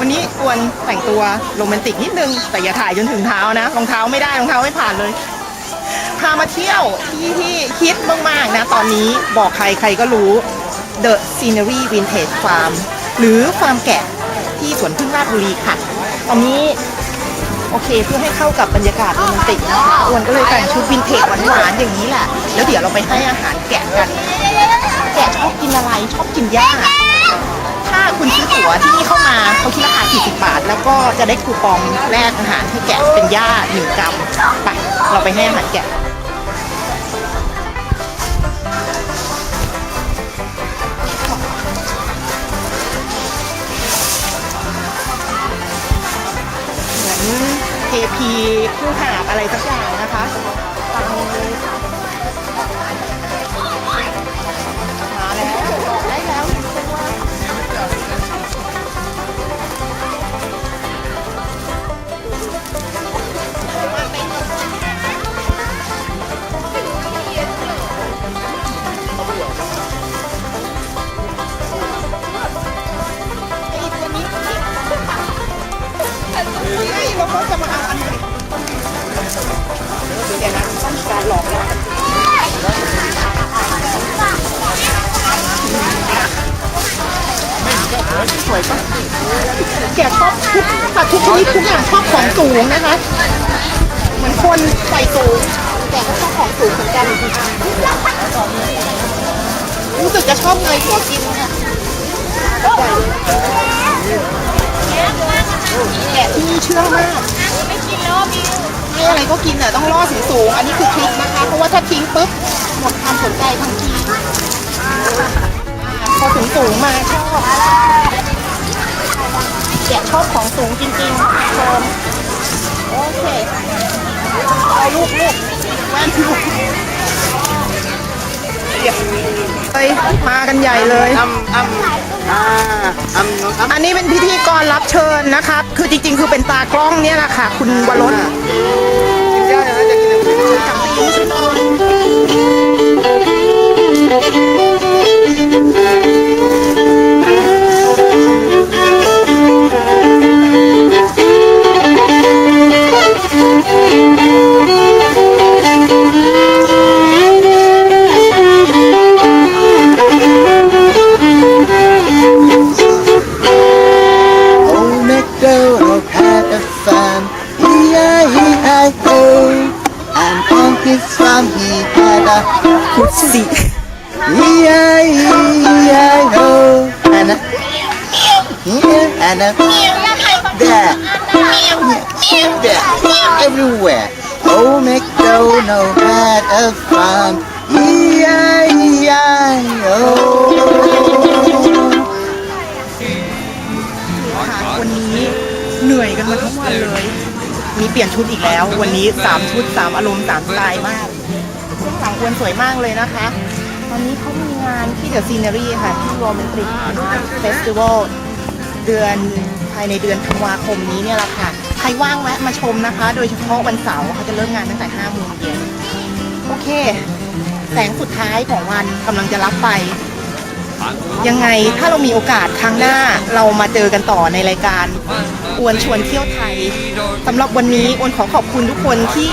วันนี้อวนแต่งตัวโรแมนติกนิดนึง แต่อย่าถ่ายจนถึงเท้านะรองเท้าไม่ได้รองเท้าไม่ผ่านเลยพามาเที่ยวที่ที่ฮิตมากๆนะ ตอนนี้บอกใครใครก็รู้ The Scenery Vintage Farm หรือฟาร์มแกะที่สวนพึ่งราชบุรีค่ะ ตอนนี้โอเคเพื่อให้เข้ากับบรรยากาศโรแมนติกนะคะอวนก็เลยแต่งชุดวินเทจหวานๆอย่างนี้แหละแล้วเดี๋ยวเราไปให้อาหารแกะกัน แกะชอบกินอะไรชอบกินหญ้า คุณซื้อตั๋วที่นี่เข้ามาเขาคิดราคา 40 บาท แล้วก็จะได้คูปองแลกอาหารให้แกะเป็นหญ้า1กรัมไปเราไปให้อาหารแกะเหมือนเทพีคู่หาบอะไรสักอย่างนะคะ เราก็จะมาเอาอันนี้เดี๋ยวนะต้องมีการหลอกล่อสวยปะแกชอบทุกสัตว์ทุกชนิดทุกอย่างชอบของสูงนะคะ เหมือนคนใส่สูง แต่ก็ชอบของสูงเหมือนกัน รู้สึกจะชอบเนยหัวกินค่ะ แกะที่เชื่องมากให้อะไรก็กินอะต้องล่อสูงสูงๆอันนี้คือคลิกนะคะ เพราะว่าถ้าทิ้งปุ๊บหมดความสนใจทันทีพอสูงสูงมาชอบแกะชอบของสูงจริงๆชมโอเคเอาลูกลูกแว่นลูกเดี๋ยวเฮ้ยมากันใหญ่เลยอ้ำอ้ำ อ่าอ้ำน้องอ้ำอันนี้เป็นพิธีกรรับเชิญนะครับ คือจริงๆ คือเป็นตากล้องเนี่ยแหละค่ะ คุณวรน กินยาอย่างนั้นจะกินอะไรไม่ได้ สี่ยายยโฮอนนะอนนะ there everywhere oh McDonald had a farm yay yay oh วันนี้เหนื่อยกันมาทั้งวันเลย มีเปลี่ยนชุดอีกแล้ว วันนี้สามชุดสามอารมณ์สามสไตล์มาก หลังอวนสวยมากเลยนะคะ ตอนนี้เขามีงานที่เดอะซีเนอรี่ค่ะ ที่โรแมนติกเฟสติวัลเดือนภายในเดือนธันวาคมนี้เนี่ยแหละค่ะ ใครว่างแวะมาชมนะคะ โดยเฉพาะวันเสาร์เขาจะเริ่มงานตั้งแต่5โมงเย็นโอเค แสงสุดท้ายของวันกำลังจะรับไป ยังไงถ้าเรามีโอกาสครั้งหน้าเรามาเจอกันต่อในรายการอวนชวนเที่ยวไทยสำหรับวันนี้อวนขอขอบคุณทุกคนที่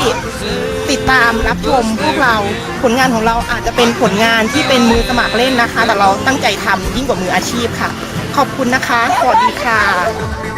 ติดตามรับชมพวกเราผลงานของเราอาจจะเป็นผลงานที่เป็นมือสมัครเล่นนะคะ แต่เราตั้งใจทำยิ่งกว่ามืออาชีพค่ะ ขอบคุณนะคะ สวัสดีค่ะ